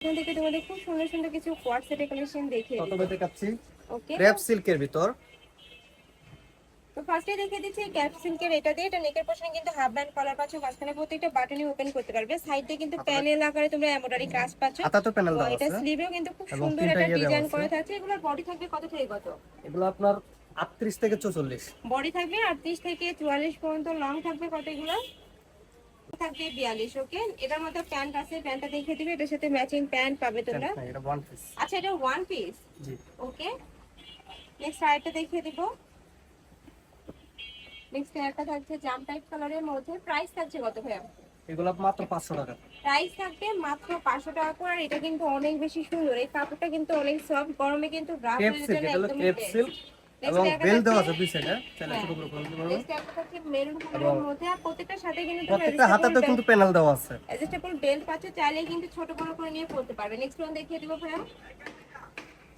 এখান থেকে তোমাদের খুব সুন্দর সুন্দর কিছু সেটের কালেকশন দেখে কত বেতে কাচ্ছি ওকে ক্রেপ সিল্কের ভিতর। তো ফার্স্টে দেখিয়ে দিচ্ছি ক্যাপ সিল্কের এটা দিয়ে। এটা নেকের পোর্শনে কিন্তু হাফ ব্যান্ড কলার পাচ্ছ মাঝখানে প্রত্যেকটা বাটনই ওপেন করতে পারবে। সাইড কিন্তু প্যানেল আকারে তোমরা এমব্রয়ডারি কাজ পাচ্ছ। হাতা তো প্যানেল তো দেওয়া এটা স্লিভেও কিন্তু খুব সুন্দর একটা ইয়ে ডিজাইন আছে। করা থাকছে। এগুলোর বডি থাকবে কত থেকে কত? এগুলো আপনার 38 থেকে 44 বডি থাকবে আটত্রিশ থেকে চুয়াল্লিশ পর্যন্ত লং থাকবে কত এগুলো? থাকবে বিয়াল্লিশ ওকে? এটার মধ্যে প্যান্ট আছে প্যান্টটা দেখিয়ে দিবে এটার সাথে ম্যাচিং প্যান্ট পাবে তোমরা। এটা ওয়ান পিস আচ্ছা এটা ওয়ান পিস জি। ওকে। নেক্সট আরেকটা দেখিয়ে দিব। নেক্সট একটা থাকছে জাম টাইপ কালারের মধ্যে। প্রাইস থাকছে কত ভাইয়া? এগুলো মাত্র 500 টাকা। প্রাইস থাকবে মাত্র পাঁচশো টাকা করে আর এটা কিন্তু অনেক বেশি সুন্দর। এই কাপড়টা কিন্তু অনেক সফট গরমে কিন্তু ক্রেপ হয়ে যাবে একদম এবং বেল দেওয়া আছে দুই সাইডে। ছোট করে একটা থাকছে মেরুন কালারের মধ্যে। আর প্রত্যেকটার সাথে কিন্তু প্রত্যেকটা কিন্তু প্যানেল দেওয়া আছে। অ্যাডজাস্টেবল বেল্ট পাচ্ছে চাইলে কিন্তু ছোট বড় করে নিয়ে পড়তে পারবে। নেক্সট ওয়ান দেখিয়ে দিব ভাইয়া।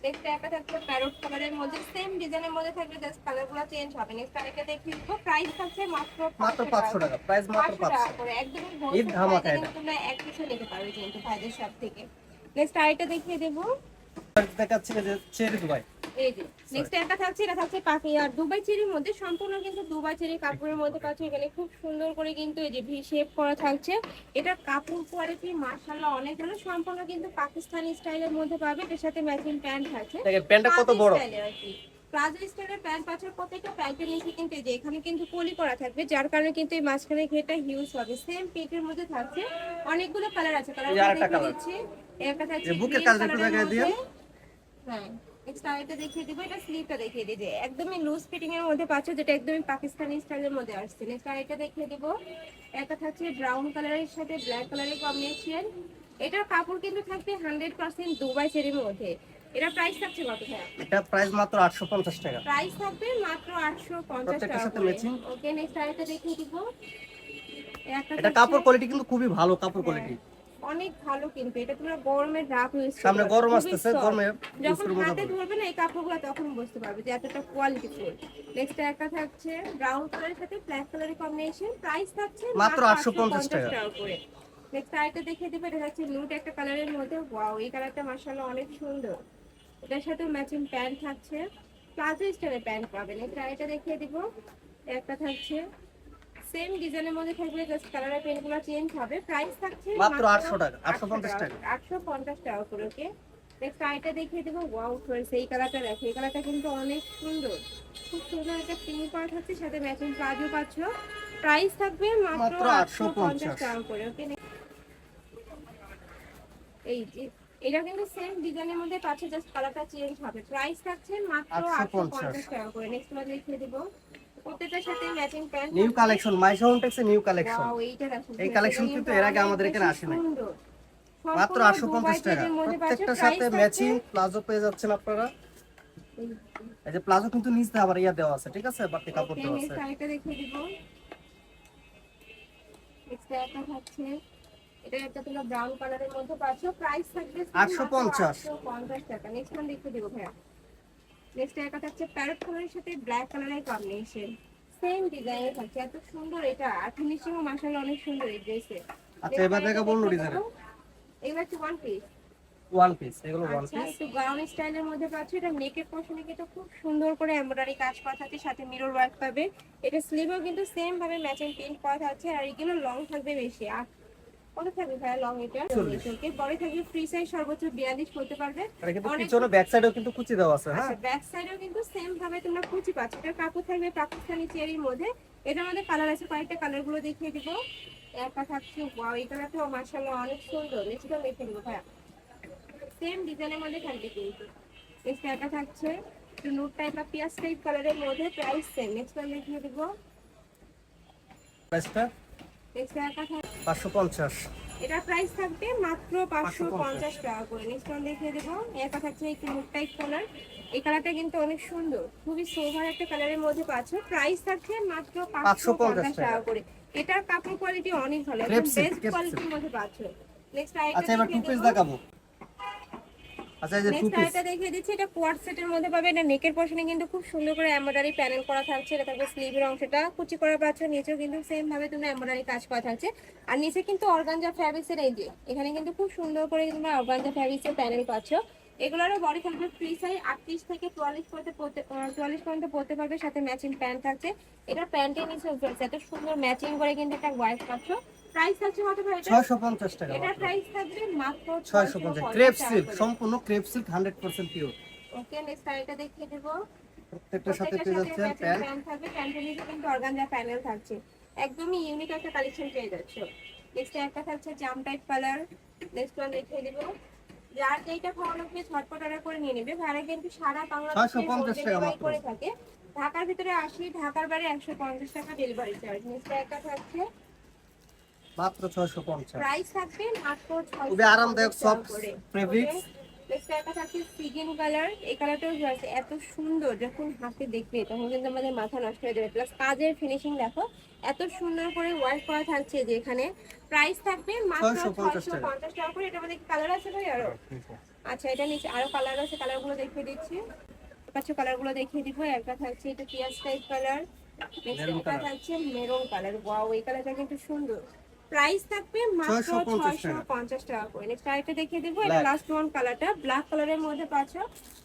নেক্সট একটা থাকবে প্যারট কালারের মধ্যে। সেম ডিজাইনের মধ্যে থাকবে জাস্ট কালারগুলো চেঞ্জ হবে। নেক্সট আরেকটা দেখিয়ে দিব। প্রাইস থাকছে মাত্র মাত্র 500 টাকা। প্রাইস মাত্র 500 টাকা করে। একদমই ঈদ ধামাকা এটা। তোমরা এক পিছু নিতে পারবে কিন্তু ভাইদের সব থেকে। নেক্সট আরেকটা দেখিয়ে দেবো। দেখাচ্ছি যে চেরি দুবাই। এই যে নেক্সট একটা থাকছে এটা থাকছে পাখি। আর দুবাই চেরির মধ্যে সম্পূর্ণ কিন্তু দুবাই চেরি কাপড়ের মধ্যে পাচ্ছ এখানে খুব সুন্দর করে কিন্তু এই যে ভি শেপ করা থাকছে। এটা কাপড় কোয়ালিটি মাশাআল্লাহ অনেক ভালো। সম্পূর্ণ কিন্তু পাকিস্তানি স্টাইলের মধ্যে পাবে। এটার সাথে ম্যাচিং প্যান্ট থাকছে। প্যান্টটা কত বড়? প্লাজো স্টাইলের প্যান্ট পাচ্ছে প্রত্যেকটা প্যান্টের নিচে কিন্তু যে এখানে কিন্তু পলি করা থাকবে যার কারণে কিন্তু এই মাঝখানে ঘেরটা হিউজ হবে। সেম পিটের মধ্যে থাকছে। অনেকগুলো কালার আছে। কালার। দিচ্ছি। একটা থাকছে বুকের কাজটা একটু দেখায় দিও। হ্যাঁ। নেক্সট আরেকটা দেখিয়ে দিব এটা দেখিয়ে দিই যে একদমই লুজ ফিটিং এর মধ্যে পাচ্ছ যেটা একদমই পাকিস্তানি স্টাইলের মধ্যে আসছে। নেক্সট আরেকটা দেখিয়ে দিব একটা থাকছে ব্রাউন কালারের সাথে ব্ল্যাক কালারের কম্বিনেশন এটার কাপড় কিন্তু থাকবে হান্ড্রেড পার্সেন্ট দুবাই চেরির মধ্যে। এটা প্রাইস থাকছে কত এটা প্রাইস মাত্র 850 টাকা। প্রাইস থাকবে মাত্র 850 প্রত্যেকটার টাকা সাথে matching। ওকে নেক্সট আরেকটা দেখিয়ে দিব। এটা কাপড় কোয়ালিটি কিন্তু খুবই ভালো কাপড় কোয়ালিটি অনেক ভালো কিন্তু এটা তোমরা গরমের রাফ ইউজ সামনে গরম আসতেছে গরমে যখন হাতে ধরবে না এই কাপড়গুলো তখন বুঝতে পারবে যে এতটা কোয়ালিটি ফুল। নেক্সট একটা থাকছে ব্রাউন কালারের সাথে ব্ল্যাক কালারের কম্বিনেশন প্রাইস থাকছে মাত্র 850 টাকা। করে। নেক্সট আরেকটা দেখিয়ে দিবে এটা হচ্ছে নুট একটা কালারের মধ্যে। ওয়াও এই কালারটা মাশাআল্লাহ অনেক সুন্দর। এটার সাথে ম্যাচিং প্যান্ট থাকছে। প্লাজো স্টাইলের প্যান্ট পাবেন। নেক্সট আরেকটা দেখিয়ে দিব। একটা থাকছে সেম ডিজাইনের মধ্যে থাকবে জাস্ট কালারের পেনগুলো চেঞ্জ হবে। প্রাইস থাকছে মাত্র 800 টাকা, 850 টাকা। 850 টাকা করে ওকে নেক্সট আইটা দেখিয়ে দেবো। ওয়াও ফ্রেন্ডস এই কালারটা দেখো এই কালারটা কিন্তু অনেক সুন্দর। খুব সুন্দর একটা পিঙ্ক পার্ট হচ্ছে সাথে ম্যাচিং প্লাজো পাচ্ছ প্রাইস থাকবে মাত্র মাত্র 850 850 টাকা করে ওকে এই যে এটা কিন্তু সেম ডিজাইনের মধ্যে পাচ্ছে জাস্ট কালারটা চেঞ্জ হবে। প্রাইস থাকছে মাত্র 850 850 টাকা করে। নেক্সট বার দেখিয়ে দেবো। প্রত্যেকটার সাথে matching pant new collection my new collection wow এইটা দেখো এই collection কিন্তু এর আগে আমাদের এখানে আসে নাই। মাত্র 850 টাকা। প্রত্যেকটার সাথে ম্যাচিং প্লাজো পেয়ে যাচ্ছেন আপনারা। এই যে প্লাজো কিন্তু নিচে আবার ইয়া দেওয়া আছে ঠিক আছে? বাড়তি কাপড় দেওয়া আছে। দেখিয়ে দিব। এক্সট্রা একটা থাকছে। এটা একটা তোমরা ব্রাউন কালারের মধ্যে পাচ্ছ। প্রাইস থাকবে 850 850 টাকা। নেক্সট ওয়ান দেখিয়ে দিব ভাইয়া। নেক্সট একটা থাকছে প্যারট কালারের সাথে ব্ল্যাক কালারের কম্বিনেশন সেম ডিজাইনে থাকছে এত সুন্দর এটা। আর ফিনিশিং মাশাআল্লাহ অনেক সুন্দর এই ড্রেসে আচ্ছা এবার দেখা বলল ডিজাইন এবার হচ্ছে ওয়ান পিস ওয়ান পিস এগুলো ওয়ান আচ্ছা পিস একটু গাউন স্টাইলের মধ্যে পাচ্ছ এটা নেকের পোর্শনে কিন্তু খুব সুন্দর করে এমব্রয়ডারি কাজ করা থাকছে সাথে মিরর ওয়ার্ক পাবে। এটা স্লিভেও কিন্তু সেম ভাবে ম্যাচিং প্রিন্ট করা থাকছে আর এগুলো লং থাকবে বেশি। কত থাকবে ভাই লং এটা ওকে বড় থাকবে ফ্রি সাইজ সর্বোচ্চ 42 করতে পারবে। কিন্তু পিছনে ব্যাক সাইডেও কিন্তু কুচি দেওয়া আছে হ্যাঁ? আচ্ছা ব্যাক সাইডেও কিন্তু সেম ভাবে তোমরা কুচি পাচ্ছ। এটা কাপড় থাকবে পাকিস্তানি চেরির মধ্যে। এটার মধ্যে কালার আছে কয়েকটা কালারগুলো দেখিয়ে দিব। একটা থাকছে ওয়াও এই মাশাআল্লাহ অনেক সুন্দর। নিচটা দেখিয়ে দিব ভাইয়া। সেম ডিজাইনের মধ্যে থাকবে কিন্তু। নেক্সট একটা থাকছে একটু নুট টাইপ বা পিয়াজ টাইপ কালারের মধ্যে প্রাইস সেম নেক্সট দেখিয়ে দিব। প্রাইসটা নেক্সট একটা থাকছে 550 এটা প্রাইস থাকবে মাত্র পাঁচশো পঞ্চাশ। টাকা করে। নেক্সট ওয়ান দেখিয়ে দেবো থাকছে একটু মুখ টাইপ কালার এই কালারটা কিন্তু অনেক সুন্দর। খুবই সোভার একটা কালারের মধ্যে পাচ্ছ। প্রাইস থাকছে মাত্র পাঁচশো পঞ্চাশ টাকা। করে। এটার কাপড় কোয়ালিটি অনেক ভালো। বেস্ট কোয়ালিটির মধ্যে পাচ্ছ। নেক্সট আচ্ছা এবার টু পিস দেখাবো। আচ্ছা এই যে টু পিস আরেকটা দেখিয়ে দিচ্ছি এটা কোয়ার্ড সেটের মধ্যে পাবে এটা নেকের পশনে কিন্তু খুব সুন্দর করে এমব্রয়ডারি প্যানেল করা থাকছে এটা থাকবে স্লিভের অংশটা। কুচি করা পাচ্ছ নিচেও কিন্তু সেম ভাবে তোমরা এমব্রয়ডারি কাজ করা থাকছে। আর নিচে কিন্তু অর্গানজা ফ্যাব্রিক্সের এই যে এখানে কিন্তু খুব সুন্দর করে তোমরা অর্গানজা ফ্যাব্রিক্সের প্যানেল পাচ্ছ। এগুলোরও বডি থাকবে ফ্রি সাইজ আটত্রিশ থেকে চুয়াল্লিশ পর্যন্ত চুয়াল্লিশ পর্যন্ত পড়তে পারবে সাথে ম্যাচিং প্যান্ট থাকছে। এটা প্যান্টের নিচে এত সুন্দর ম্যাচিং করে কিন্তু একটা ওয়াইফ পাচ্ছ। প্রাইস থাকছে কত ভাই এটা ছয়শো পঞ্চাশ টাকা এটা প্রাইস থাকবে মাত্র ছয়শো পঞ্চাশ। ক্রেপ সিল্ক সম্পূর্ণ crepe silk hundred percent pure okay next আরেকটা দেখিয়ে দেবো। প্রত্যেকটার সাথে পেয়ে যাচ্ছেন প্যান্ট। থাকবে প্যান্টের নিচে কিন্তু অর্গানজা প্যানেল থাকছে। একদমই ইউনিক একটা কালেকশন পেয়ে যাচ্ছ। নেক্সট একটা থাকছে জাম টাইপ কালার নেক্সট ওয়ান দেখিয়ে দেবো। যার যেটা ভালো লাগবে ঝটপট অর্ডার করে নিয়ে নেবে। ভাড়া কিন্তু সারা বাংলাদেশে 650 টাকা মাত্র। করে থাকে। ঢাকার ভিতরে আসি ঢাকার বাইরে একশো পঞ্চাশ টাকা ডেলিভারি চার্জ নেক্সট একটা থাকছে মাত্র ছয়শো পঞ্চাশ। প্রাইস থাকবে মাত্র খুবই আরামদায়ক সফট ফেব্রিক্স নেক্সট একটা থাকছে সিগিন কালার এই কালারটাও আছে এত সুন্দর যখন হাতে দেখবে তখন কিন্তু আমাদের মাথা নষ্ট হয়ে যাবে। প্লাস কাজের ফিনিশিং দেখো এত সুন্দর করে ওয়ার্ক করা থাকছে যে এখানে। প্রাইস থাকবে মাত্র 650 ছয়শো পঞ্চাশ টাকা করে। এটা আমাদের কালার আছে ভাই আরও? আচ্ছা এটা নিচে আরও কালার আছে কালারগুলো দেখিয়ে দিচ্ছি। পাচ্ছ কালারগুলো দেখিয়ে দিব। একটা থাকছে এটা পিয়াজ টাইপ কালার নেক্সট একটা থাকছে মেরুন কালার ওয়াও এই কালারটা কিন্তু সুন্দর। প্রাইস থাকবে মাত্র 650 ছয়শো টাকা। পঞ্চাশ টাকা করে। নেক্সট আরেকটা দেখিয়ে দেবো। এটা। লাস্ট ওয়ান কালারটা ব্ল্যাক কালারের মধ্যে পাচ্ছ।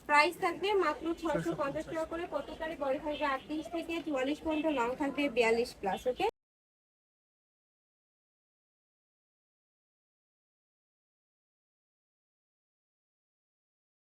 প্রাইস থাকবে মাত্র ছয়শো পঞ্চাশ টাকা করে। তারিখ বড় থাকবে? আটত্রিশ থেকে চুয়াল্লিশ পর্যন্ত লং থাকবে বিয়াল্লিশ প্লাস ওকে